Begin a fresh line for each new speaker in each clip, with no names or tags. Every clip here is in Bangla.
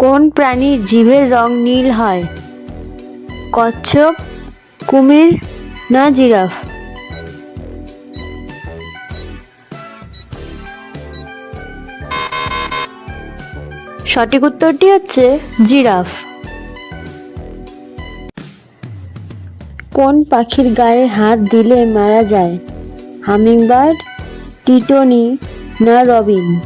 কোন প্রাণীর জিভের রং নীল হয়? কচ্ছপ, কুমির না জিরাফ? সঠিক উত্তরটি হচ্ছে জিরাফ। কোন পাখির গায়ে হাত দিলে মারা যায়? হামিংবার্ড, টিটনি না রবিন?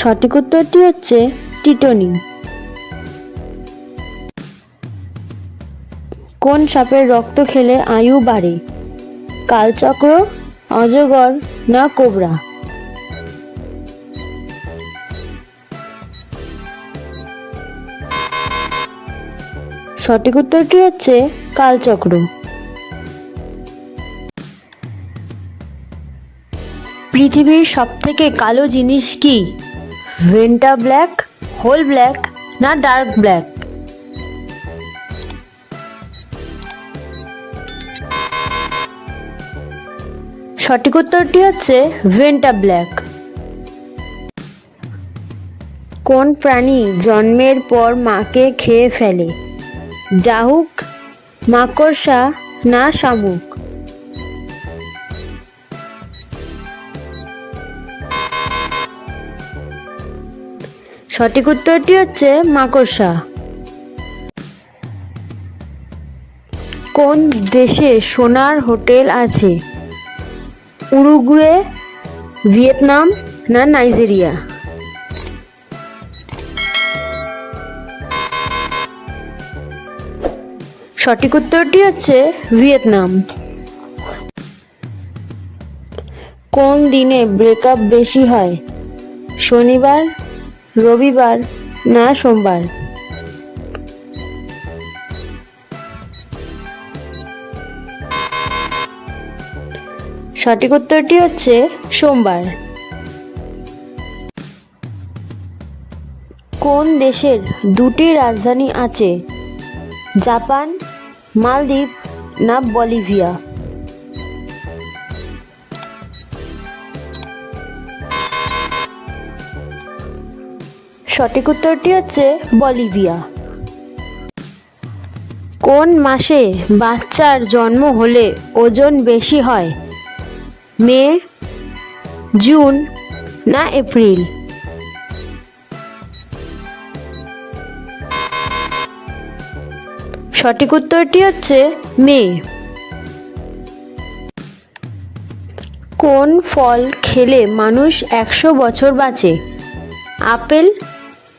সঠিক উত্তরটি হচ্ছে টিটনি কোন সাপের রক্ত খেলে আয়ু বাড়ে? কালচক্র, অজগর না কোবরা? সঠিক উত্তরটি হচ্ছে কালচক্র। পৃথিবীর সবথেকে কালো জিনিস কি? ভেন্টা ব্ল্যাক হোল ব্ল্যাক না ডার্ক ব্ল্যাক সঠিক উত্তরটি হচ্ছে ভেন্টা ব্ল্যাক কোন প্রাণী জন্মের পর মাকে খেয়ে ফেলে? ডাহুক মাকড়সা না শামুক? সঠিক উত্তরটি হচ্ছে মাকড়সা। কোন দেশে সোনার হোটেল আছে? উরুগুয়ে, ভিয়েতনাম না নাইজেরিয়া? সঠিক উত্তরটি হচ্ছে ভিয়েতনাম। কোন দিনে ব্রেকআপ বেশি হয়? শনিবার রবিবার না সোমবার? সঠিক উত্তরটি হচ্ছে সোমবার। কোন দেশের দুটি রাজধানী আছে? জাপান, মালদ্বীপ না বলিভিয়া? সঠিক উত্তরটি হচ্ছে বলিভিয়া। কোন মাসে বাচ্চার জন্ম হলে ওজন বেশি হয়? মে, জুন না এপ্রিল? সঠিক উত্তরটি হচ্ছে মে। কোন ফল খেলে মানুষ একশো বছর বাঁচে? আপেল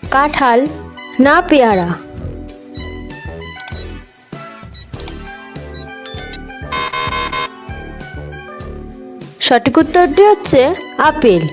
কাঁঠাল না পেয়ারা? সঠিক উত্তরটি হচ্ছে আপেল।